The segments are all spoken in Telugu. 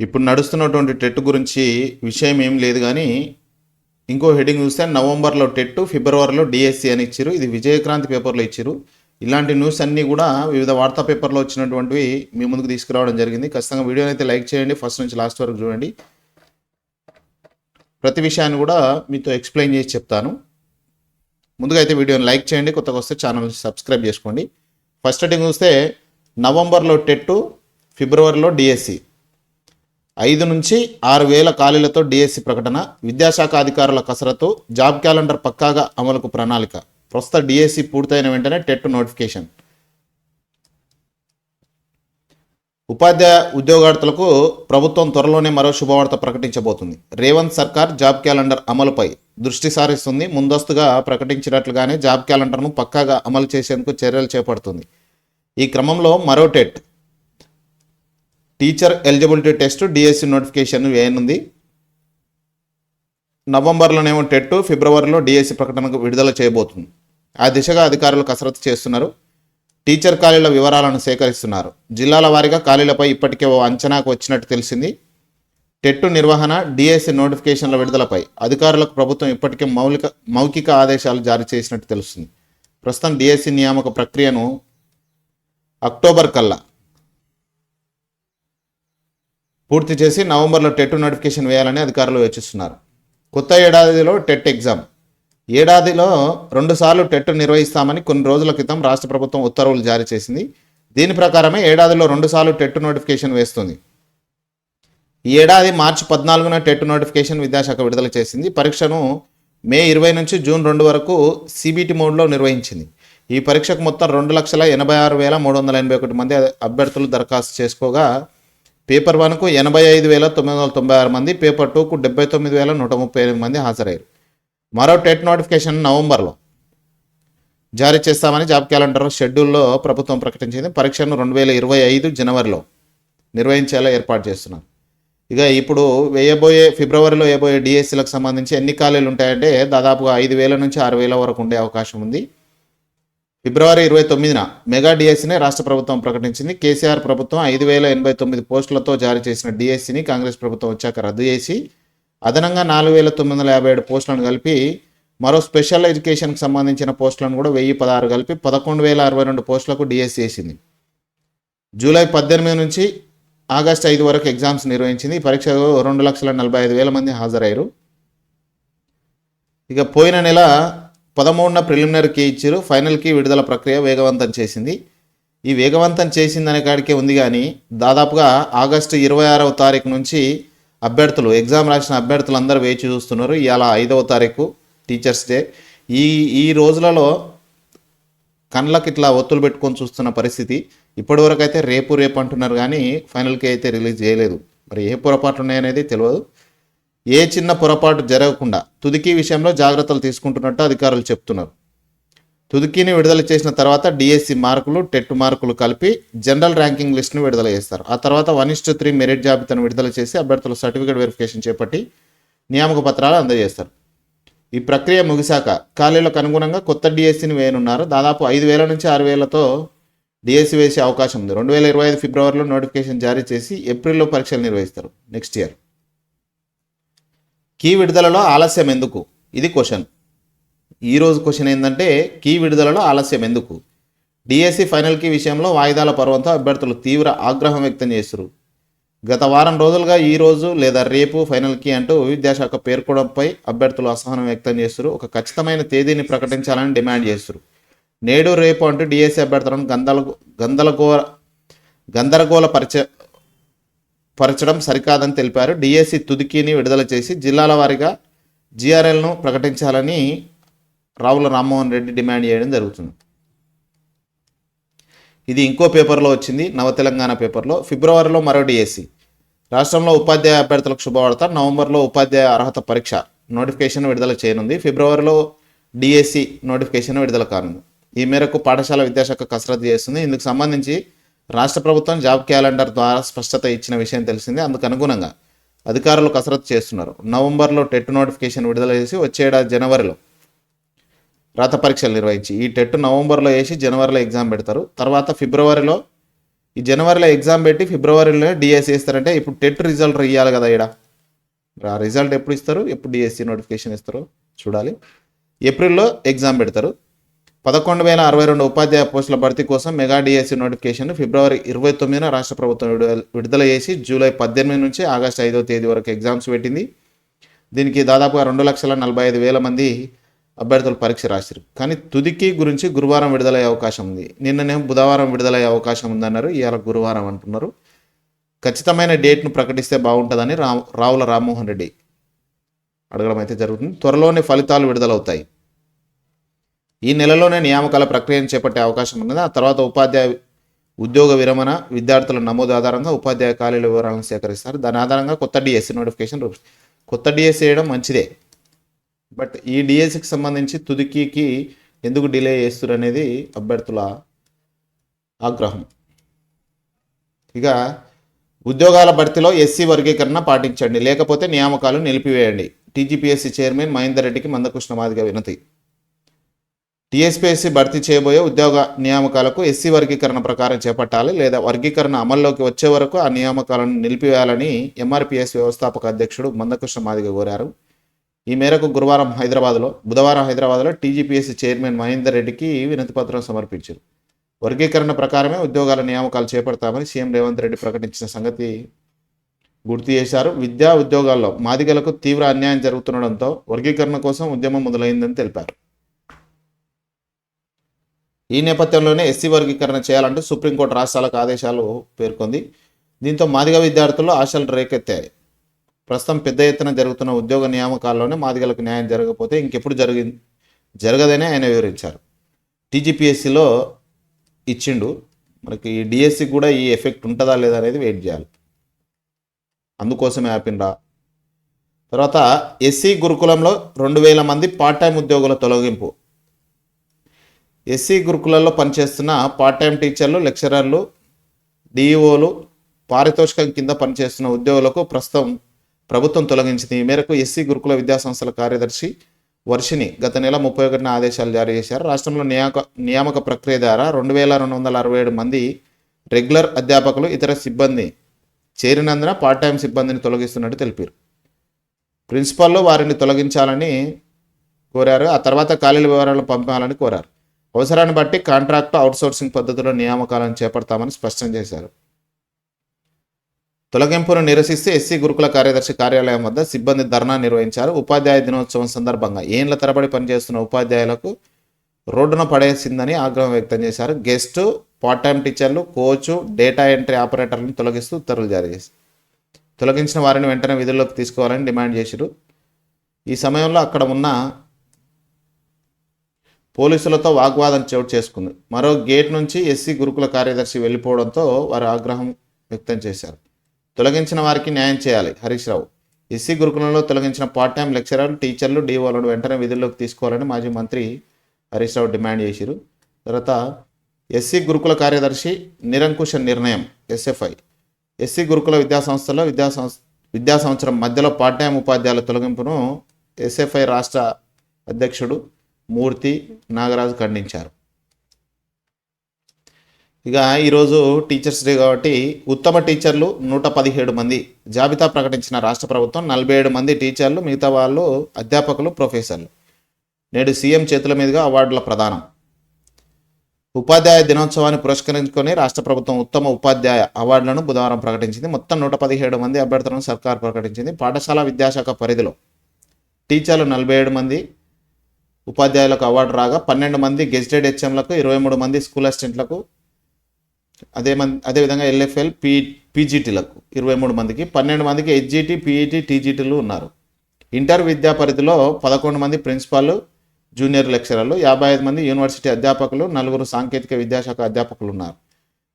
ఇప్పుడు నడుస్తున్నటువంటి టెట్ గురించి విషయం ఏం లేదు కానీ ఇంకో హెడింగ్ చూస్తే నవంబర్లో టెట్ ఫిబ్రవరిలో డిఎస్సి అని ఇచ్చారు ఇది విజయక్రాంతి పేపర్లో ఇచ్చారు ఇలాంటి న్యూస్ అన్నీ కూడా వివిధ వార్తా పేపర్లో వచ్చినటువంటివి మీ ముందుకు తీసుకురావడం జరిగింది. ఖచ్చితంగా వీడియోని అయితే లైక్ చేయండి ఫస్ట్ నుంచి లాస్ట్ వరకు చూడండి. ప్రతి విషయాన్ని కూడా మీతో ఎక్స్ప్లెయిన్ చేసి చెప్తాను. ముందుగా అయితే వీడియోని లైక్ చేయండి కొత్తగా వస్తే ఛానల్ సబ్స్క్రైబ్ చేసుకోండి. ఫస్ట్ హెడ్డింగ్ చూస్తే నవంబర్లో టెట్ ఫిబ్రవరిలో డిఎస్సి. ఐదు నుంచి ఆరు వేల ఖాళీలతో డిఎస్సి ప్రకటన విద్యాశాఖ అధికారుల కసరత్తు జాబ్ క్యాలెండర్ పక్కాగా అమలుకు ప్రణాళిక. ప్రస్తుత డిఎస్సి పూర్తయిన వెంటనే టెట్ నోటిఫికేషన్. ఉపాధ్యాయ ఉద్యోగార్థులకు ప్రభుత్వం త్వరలోనే మరో శుభవార్త ప్రకటించబోతుంది. రేవంత్ సర్కార్ జాబ్ క్యాలెండర్ అమలుపై దృష్టి సారిస్తుంది. ముందస్తుగా ప్రకటించినట్లుగానే జాబ్ క్యాలెండర్ను పక్కాగా అమలు చేసేందుకు చర్యలు చేపడుతుంది. ఈ క్రమంలో మరో TET teacher eligibility test DSC notification వేయనుంది. నవంబర్లోనేమో టెట్ ఫిబ్రవరిలో డిఎస్సి ప్రకటనకు విడుదల చేయబోతుంది. ఆ దిశగా అధికారులు కసరత్తు చేస్తున్నారు. టీచర్ ఖాళీల వివరాలను సేకరిస్తున్నారు. జిల్లాల వారీగా ఖాళీలపై ఇప్పటికే ఓ అంచనాకు వచ్చినట్టు తెలిసింది. టెట్టు నిర్వహణ డిఎస్సి నోటిఫికేషన్ల విడుదలపై అధికారులకు ప్రభుత్వం ఇప్పటికే మౌలిక మౌఖిక ఆదేశాలు జారీ చేసినట్టు తెలుస్తుంది. ప్రస్తుతం డిఎస్సి నియామక ప్రక్రియను అక్టోబర్ కల్లా పూర్తి చేసి నవంబర్లో టెట్ నోటిఫికేషన్ వేయాలని అధికారులు యోచిస్తున్నారు కొత్త ఏడాదిలో టెట్ ఎగ్జామ్. ఏడాదిలో రెండుసార్లు టెట్ నిర్వహిస్తామని కొన్ని రోజుల క్రితం రాష్ట్ర ప్రభుత్వం ఉత్తర్వులు జారీ చేసింది. దీని ప్రకారమే ఏడాదిలో రెండుసార్లు టెట్ నోటిఫికేషన్ వేస్తుంది. ఈ ఏడాది మార్చి పద్నాలుగున టెట్ నోటిఫికేషన్ విద్యాశాఖ విడుదల చేసింది. పరీక్షను మే ఇరవై నుంచి జూన్ రెండు వరకు సిబిటి మోడ్లో నిర్వహించింది. ఈ పరీక్షకు మొత్తం రెండు లక్షల ఎనభై ఆరు వేల మూడు వందల ఎనభై ఒకటి మంది అభ్యర్థులు దరఖాస్తు చేసుకోగా పేపర్ వన్కు ఎనభై ఐదు వేల తొమ్మిది వందల తొంభై ఆరు మంది పేపర్ టూకు డెబ్బై తొమ్మిది వేల నూట ముప్పై ఎనిమిది మంది హాజరయ్యారు. మరో టెట్ నోటిఫికేషన్ నవంబర్లో. జారీ చేస్తామని జాబ్ క్యాలెండర్ షెడ్యూల్లో ప్రభుత్వం ప్రకటించింది. పరీక్షను రెండు వేల ఇరవై ఐదు జనవరిలో నిర్వహించేలా ఏర్పాటు చేస్తున్నారు. ఇక ఇప్పుడు వేయబోయే ఫిబ్రవరిలో వేయబోయే డిఎస్సీలకు సంబంధించి ఎన్ని ఖాళీలు ఉంటాయంటే దాదాపుగా ఐదు వేల నుంచి ఆరు వేల వరకు ఉండే అవకాశం ఉంది. ఫిబ్రవరి ఇరవై తొమ్మిదిన మెగా డిఎస్సీని రాష్ట్ర ప్రభుత్వం ప్రకటించింది. కేసీఆర్ ప్రభుత్వం ఐదు వేల ఎనభై తొమ్మిది పోస్టులతో జారీ చేసిన డిఎస్సీని కాంగ్రెస్ ప్రభుత్వం వచ్చాక రద్దు చేసి అదనంగా నాలుగు వేల తొమ్మిది వందల యాభై ఏడు పోస్టులను కలిపి మరో స్పెషల్ ఎడ్యుకేషన్కి సంబంధించిన పోస్టులను కూడా వెయ్యి పదహారు కలిపి పదకొండు వేల అరవై రెండు పోస్టులకు డిఎస్సీ వేసింది. జూలై పద్దెనిమిది నుంచి ఆగస్టు ఐదు వరకు ఎగ్జామ్స్ నిర్వహించింది. పరీక్షకు రెండు లక్షల నలభై ఐదు వేల మంది హాజరయ్యారు. ఇక పోయిన నెల పదమూడున ప్రిలిమినరీకి ఇచ్చారు. ఫైనల్కి విడుదల ప్రక్రియ వేగవంతం చేసింది. ఈ వేగవంతం చేసిందనే కాడికే ఉంది కానీ దాదాపుగా ఆగస్టు ఇరవై ఆరవ తారీఖు నుంచి అభ్యర్థులు ఎగ్జామ్ రాసిన అభ్యర్థులు అందరూ వేచి చూస్తున్నారు. ఇవాళ ఐదవ తారీఖు టీచర్స్ డే. ఈ ఈ రోజులలో కళ్ళకి ఇట్లా ఒత్తులు పెట్టుకొని చూస్తున్న పరిస్థితి. ఇప్పటివరకు అయితే రేపు రేపు అంటున్నారు కానీ ఫైనల్కి అయితే రిలీజ్ చేయలేదు. మరి ఏ పొరపాట్లు ఉన్నాయనేది తెలియదు ఏ చిన్న పొరపాటు జరగకుండా తుదికి విషయంలో జాగ్రత్తలు తీసుకుంటున్నట్టు అధికారులు చెప్తున్నారు. తుదికిని విడుదల చేసిన తర్వాత డిఎస్సి మార్కులు టెట్ మార్కులు కలిపి జనరల్ ర్యాంకింగ్ లిస్ట్ను విడుదల చేస్తారు. ఆ తర్వాత వన్ ఇస్టు త్రీ మెరిట్ జాబితాను విడుదల చేసి అభ్యర్థుల సర్టిఫికేట్ వెరిఫికేషన్ చేపట్టి నియామక పత్రాలు అందజేస్తారు. ఈ ప్రక్రియ ముగిశాక ఖాళీలకు అనుగుణంగా కొత్త డిఎస్సిని వేయనున్నారు. దాదాపు ఐదు వేల నుంచి ఆరు వేలతో డిఎస్సి వేసే అవకాశం ఉంది. రెండు వేల ఇరవై ఐదు ఫిబ్రవరిలో నోటిఫికేషన్ జారీ చేసి ఏప్రిల్లో పరీక్షలు నిర్వహిస్తారు నెక్స్ట్ ఇయర్. కీ విడుదలలో ఆలస్యం ఎందుకు? ఇది క్వశ్చన్. ఈరోజు క్వశ్చన్ ఏంటంటే కీ విడుదలలో ఆలస్యం ఎందుకు? డిఎస్సి ఫైనల్ కీ విషయంలో వాయిదాల పర్వంతో అభ్యర్థులు తీవ్ర ఆగ్రహం వ్యక్తం చేస్తారు గత వారం రోజులుగా ఈ రోజు లేదా రేపు ఫైనల్ కీ అంటూ విద్యాశాఖ పేర్కొనడంపై అభ్యర్థులు అసహనం వ్యక్తం చేశారు ఒక ఖచ్చితమైన తేదీని ప్రకటించాలని డిమాండ్ చేశారు నేడు రేపు అంటూ డిఎస్సి అభ్యర్థులను గందల గందలగోర గందరగోళ పరిచ పరచడం సరికాదని తెలిపారు. డిఎస్సి తుదికీని విడుదల చేసి జిల్లాల వారీగా జిఆర్ఎల్ను ప్రకటించాలని రావుల రామ్మోహన్ రెడ్డి డిమాండ్ చేయడం జరుగుతుంది. ఇది ఇంకో పేపర్లో వచ్చింది. నవ తెలంగాణ పేపర్లో. ఫిబ్రవరిలో మరో డిఎస్సి రాష్ట్రంలో ఉపాధ్యాయ అభ్యర్థులకు శుభవార్త. నవంబర్లో ఉపాధ్యాయ అర్హత పరీక్ష నోటిఫికేషన్ విడుదల చేయనుంది. ఫిబ్రవరిలో డిఎస్సి నోటిఫికేషన్ విడుదల కానుంది. ఈ మేరకు పాఠశాల విద్యాశాఖ కసరత్తు చేస్తుంది. ఇందుకు సంబంధించి రాష్ట్ర ప్రభుత్వం జాబ్ క్యాలెండర్ ద్వారా స్పష్టత ఇచ్చిన విషయం తెలిసింది. అందుకు అనుగుణంగా అధికారులు కసరత్తు చేస్తున్నారు. నవంబర్లో టెట్ నోటిఫికేషన్ విడుదల చేసి వచ్చేడాది జనవరిలో రాత పరీక్షలు నిర్వహించి ఈ టెట్ నవంబర్లో వేసి జనవరిలో ఎగ్జామ్ పెడతారు. తర్వాత ఫిబ్రవరిలో ఈ జనవరిలో ఎగ్జామ్ పెట్టి ఫిబ్రవరిలో డిఎస్సి ఇస్తారంటే ఇప్పుడు టెట్ రిజల్ట్ ఇవ్వాలి కదా ఇక్కడ ఆ రిజల్ట్ ఎప్పుడు ఇస్తారు? ఎప్పుడు డిఎస్సి నోటిఫికేషన్ ఇస్తారు చూడాలి. ఏప్రిల్లో ఎగ్జామ్ పెడతారు. పదకొండు వేల అరవై రెండు ఉపాధ్యాయ పోస్టుల భర్తీ కోసం మెగా డిఎస్సి నోటిఫికేషన్ ఫిబ్రవరి ఇరవై తొమ్మిదిన రాష్ట్ర ప్రభుత్వం విడుదల విడుదల చేసి జూలై పద్దెనిమిది నుంచి ఆగస్టు ఐదో తేదీ వరకు ఎగ్జామ్స్ పెట్టింది. దీనికి దాదాపుగా రెండు లక్షల నలభై ఐదు వేల మంది అభ్యర్థులు పరీక్ష రాశారు కానీ తుదికి గురించి గురువారం విడుదలయ్యే అవకాశం ఉంది. నిన్ననే బుధవారం విడుదలయ్యే అవకాశం ఉందన్నారు. ఇవాళ గురువారం అంటున్నారు. ఖచ్చితమైన డేట్ను ప్రకటిస్తే బాగుంటుందని రా రావుల రామ్మోహన్ రెడ్డి అడగడం అయితే జరుగుతుంది. త్వరలోనే ఫలితాలు విడుదలవుతాయి. ఈ నెలలోనే నియామకాల ప్రక్రియను చేపట్టే అవకాశం ఉన్నది. ఆ తర్వాత ఉపాధ్యాయ ఉద్యోగ విరమణ విద్యార్థుల నమోదు ఆధారంగా ఉపాధ్యాయ ఖాళీల వివరాలను సేకరిస్తారు. దాని ఆధారంగా కొత్త డిఎస్సి నోటిఫికేషన్ కొత్త డిఎస్సి వేయడం మంచిదే. బట్ ఈ డిఎస్సికి సంబంధించి తుదికి ఎందుకు డిలే చేస్తారు అనేది అభ్యర్థుల ఆగ్రహం. ఇక ఉద్యోగాల భర్తీలో ఎస్సీ వర్గీకరణ పాటించండి. లేకపోతే నియామకాలు నిలిపివేయండి. టీజీపీఎస్సీ చైర్మన్ మహేందర్ రెడ్డికి మందకృష్ణ మాదిగ వినతి. టీఎస్పీఎస్సీ భర్తీ చేయబోయే ఉద్యోగ నియామకాలకు ఎస్సీ వర్గీకరణ ప్రకారం చేపట్టాలి లేదా వర్గీకరణ అమల్లోకి వచ్చే వరకు ఆ నియామకాలను నిలిపివేయాలని ఎంఆర్పీఎస్ వ్యవస్థాపక అధ్యక్షుడు మందకృష్ణ మాదిగ కోరారు. ఈ మేరకు గురువారం హైదరాబాద్లో బుధవారం హైదరాబాద్లో టీజీపీఎస్సీ చైర్మన్ మహేందర్ రెడ్డికి వినతి పత్రం సమర్పించారు. వర్గీకరణ ప్రకారమే ఉద్యోగాల నియామకాలు చేపడతామని సీఎం రేవంత్ రెడ్డి ప్రకటించిన సంగతి గుర్తు చేశారు. విద్యా ఉద్యోగాల్లో మాదిగలకు తీవ్ర అన్యాయం జరుగుతుండడంతో వర్గీకరణ కోసం ఉద్యమం మొదలైందని తెలిపారు. ఈ నేపథ్యంలోనే ఎస్సీ వర్గీకరణ చేయాలంటూ సుప్రీంకోర్టు రాష్ట్రాలకు ఆదేశాలు పేర్కొంది. దీంతో మాదిగ విద్యార్థుల్లో ఆశలు రేకెత్తాయి. ప్రస్తుతం పెద్ద ఎత్తున జరుగుతున్న ఉద్యోగ నియామకాల్లోనే మాదిగలకు న్యాయం జరగకపోతే ఇంకెప్పుడు జరిగింది జరగదని ఆయన వివరించారు. టీజీపీఎస్సీలో ఇచ్చిండు. మనకి ఈ డిఎస్సి కూడా ఈ ఎఫెక్ట్ ఉంటుందా లేదా అనేది వెయిట్ చేయాలి. అందుకోసమే ఆపిండ్రా. తర్వాత ఎస్సీ గురుకులంలో రెండు వేల మంది పార్ట్ టైం ఉద్యోగుల తొలగింపు. ఎస్సీ గురుకులలో పనిచేస్తున్న పార్ట్ టైం టీచర్లు లెక్చరర్లు డిఈఓలు పారితోషికం కింద పనిచేస్తున్న ఉద్యోగులకు ప్రస్తుతం ప్రభుత్వం తొలగించింది. ఈ మేరకు ఎస్సీ గురుకుల విద్యాసంస్థల కార్యదర్శి వర్షిని గత నెల ముప్పై ఒకటిన ఆదేశాలు జారీ చేశారు. రాష్ట్రంలో నియామక నియామక ప్రక్రియ ద్వారా రెండు వేల రెండు వందల అరవై ఏడు మంది రెగ్యులర్ అధ్యాపకులు ఇతర సిబ్బంది చేరినందున పార్ట్ టైం సిబ్బందిని తొలగిస్తున్నట్టు తెలిపారు. ప్రిన్సిపాల్లో వారిని తొలగించాలని కోరారు. ఆ తర్వాత ఖాళీల వివరాలను పంపాలని కోరారు. అవసరాన్ని బట్టి కాంట్రాక్టు అవుట్సోర్సింగ్ పద్ధతిలో నియామకాలను చేపడతామని స్పష్టం చేశారు. తొలగింపును నిరసిస్తే ఎస్సీ గురుకుల కార్యదర్శి కార్యాలయం వద్ద సిబ్బంది ధర్నా నిర్వహించారు. ఉపాధ్యాయ దినోత్సవం సందర్భంగా ఏండ్ల తరబడి పనిచేస్తున్న ఉపాధ్యాయులకు రోడ్డున పడేసిందని ఆగ్రహం వ్యక్తం చేశారు. గెస్ట్ పార్ట్ టైం టీచర్లు కోచ్ డేటా ఎంట్రీ ఆపరేటర్లను తొలగిస్తూ ఉత్తర్వులు జారీ చేశారు. తొలగించిన వారిని వెంటనే విధుల్లోకి తీసుకోవాలని డిమాండ్ చేశారు. ఈ సమయంలో అక్కడ ఉన్న పోలీసులతో వాగ్వాదం చోటు చేసుకుంది. మరో గేట్ నుంచి ఎస్సీ గురుకుల కార్యదర్శి వెళ్ళిపోవడంతో వారు ఆగ్రహం వ్యక్తం చేశారు. తొలగించిన వారికి న్యాయం చేయాలి. హరీష్ రావు. ఎస్సీ గురుకులంలో తొలగించిన పార్ట్ టైం లెక్చరర్లు టీచర్లు డీఓలను వెంటనే విధుల్లోకి తీసుకోవాలని మాజీ మంత్రి హరీష్ రావు డిమాండ్ చేశారు. తర్వాత ఎస్సీ గురుకుల కార్యదర్శి నిరంకుశ నిర్ణయం ఎస్ఎఫ్ఐ. ఎస్సీ గురుకుల విద్యాసంస్థలో విద్యా సంస్థ విద్యా సంవత్సరం మధ్యలో పార్ట్ టైం ఉపాధ్యాయుల తొలగింపును ఎస్ఎఫ్ఐ రాష్ట్ర అధ్యక్షుడు మూర్తి నాగరాజు ఖండించారు. ఇక ఈరోజు టీచర్స్ డే కాబట్టి ఉత్తమ టీచర్లు నూట పదిహేడు మంది జాబితా ప్రకటించిన రాష్ట్ర ప్రభుత్వం నలభై ఏడు మంది టీచర్లు మిగతా వాళ్ళు అధ్యాపకులు ప్రొఫెసర్లు. నేడు సీఎం చేతుల మీదుగా అవార్డుల ప్రదానం. ఉపాధ్యాయ దినోత్సవాన్ని పురస్కరించుకొని రాష్ట్ర ప్రభుత్వం ఉత్తమ ఉపాధ్యాయ అవార్డులను బుధవారం ప్రకటించింది. మొత్తం నూట పదిహేడు మంది అభ్యర్థులను సర్కార్ ప్రకటించింది. పాఠశాల విద్యాశాఖ పరిధిలో టీచర్లు నలభై ఏడు మంది ఉపాధ్యాయులకు అవార్డు రాగా పన్నెండు మంది గెజిటెడ్ హెచ్ఎంలకు ఇరవై మూడు మంది స్కూల్ అసిస్టెంట్లకు అదే మంది అదేవిధంగా ఎల్ఎఫ్ఎల్ పీ పీజీటీలకు ఇరవై మూడు మందికి పన్నెండు మందికి హెచ్జిటి పీఈటీ టీజీటీలు ఉన్నారు. ఇంటర్ విద్యా పరిధిలో పదకొండు మంది ప్రిన్సిపాల్ జూనియర్ లెక్చరర్లు యాభై ఐదు మంది యూనివర్సిటీ అధ్యాపకులు నలుగురు సాంకేతిక విద్యాశాఖ అధ్యాపకులు ఉన్నారు.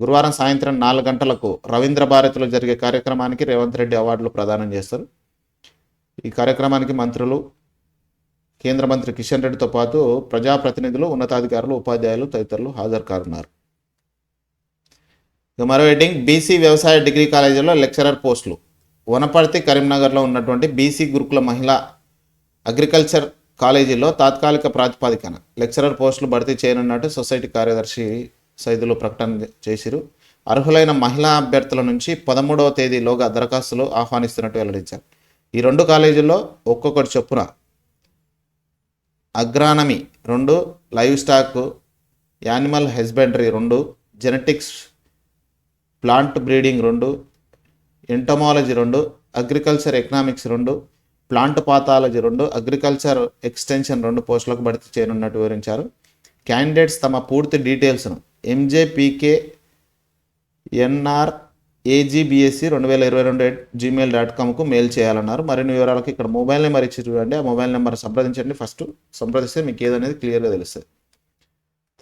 గురువారం సాయంత్రం నాలుగు గంటలకు రవీంద్ర భారతిలో జరిగే కార్యక్రమానికి రేవంత్ రెడ్డి అవార్డులు ప్రదానం చేస్తారు. ఈ కార్యక్రమానికి మంత్రులు కేంద్ర మంత్రి కిషన్ రెడ్డితో పాటు ప్రజాప్రతినిధులు ఉన్నతాధికారులు ఉపాధ్యాయులు తదితరులు హాజరు కానున్నారు ఇక మరో హెడ్డింగ్ బీసీ వ్యవసాయ డిగ్రీ కాలేజీలో లెక్చరర్ పోస్టులు. వనపర్తి కరీంనగర్లో ఉన్నటువంటి బీసీ గురుకుల మహిళా అగ్రికల్చర్ కాలేజీలో తాత్కాలిక ప్రాతిపాదికన లెక్చరర్ పోస్టులు భర్తీ చేయనున్నట్టు సొసైటీ కార్యదర్శి సైదులు ప్రకటన చేసిరు. అర్హులైన మహిళా అభ్యర్థుల నుంచి పదమూడవ తేదీలోగా దరఖాస్తులు ఆహ్వానిస్తున్నట్టు వెల్లడించారు. ఈ రెండు కాలేజీల్లో ఒక్కొక్కటి చొప్పున అగ్రానమీ రెండు లైవ్ స్టాక్ యానిమల్ హస్బెండరీ రెండు జెనెటిక్స్ ప్లాంట్ బ్రీడింగ్ రెండు ఎంటమాలజీ రెండు అగ్రికల్చర్ ఎకనామిక్స్ రెండు ప్లాంట్ పాథాలజీ రెండు అగ్రికల్చర్ ఎక్స్టెన్షన్ రెండు పోస్టులకు భర్తీ చేయనున్నట్టు వివరించారు. క్యాండిడేట్స్ తమ పూర్తి డీటెయిల్స్ను ఎంజేపీకే ఎన్ఆర్ ఏజీబీఎస్సీ రెండు వేల ఇరవై రెండు జీమెయిల్ డాట్ కామ్కు మెయిల్ చేయాలన్నారు. మరిన్ని వివరాలకు ఇక్కడ మొబైల్ నెంబర్ ఇచ్చి చూడండి. ఆ మొబైల్ నెంబర్ సంప్రదించండి. ఫస్ట్ సంప్రదిస్తే మీకు ఏదనేది క్లియర్గా తెలుస్తుంది.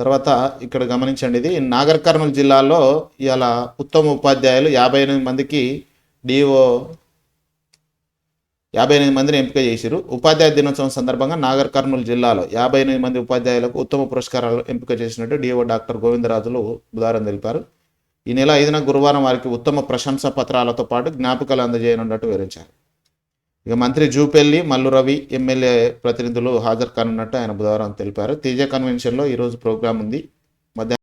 తర్వాత ఇక్కడ గమనించండి ఇది. నాగర్ కర్నూలు జిల్లాలో ఇవాళ ఉత్తమ ఉపాధ్యాయులు యాభై ఎనిమిది మందికి డిఓ యాభై ఎనిమిది మందిని ఎంపిక చేసిరు ఉపాధ్యాయ దినోత్సవం సందర్భంగా నాగర్ కర్నూలు జిల్లాలో యాభై ఎనిమిది మంది ఉపాధ్యాయులకు ఉత్తమ పురస్కారాలు ఎంపిక చేసినట్టు డిఓ డాక్టర్ గోవిందరాజులు బుధవారం తెలిపారు. ఈ నెల ఐదున గురువారం వారికి ఉత్తమ ప్రశంసా పత్రాలతో పాటు జ్ఞాపికలు అందజేయనున్నట్టు వివరించారు. ఇక మంత్రి జూపెల్లి మల్లు రవి ఎమ్మెల్యే ప్రతినిధులు హాజరు కానున్నట్టు ఆయన బుధవారం తెలిపారు. తేజ కన్వెన్షన్లో ఈరోజు ప్రోగ్రాం ఉంది. మధ్యాహ్నం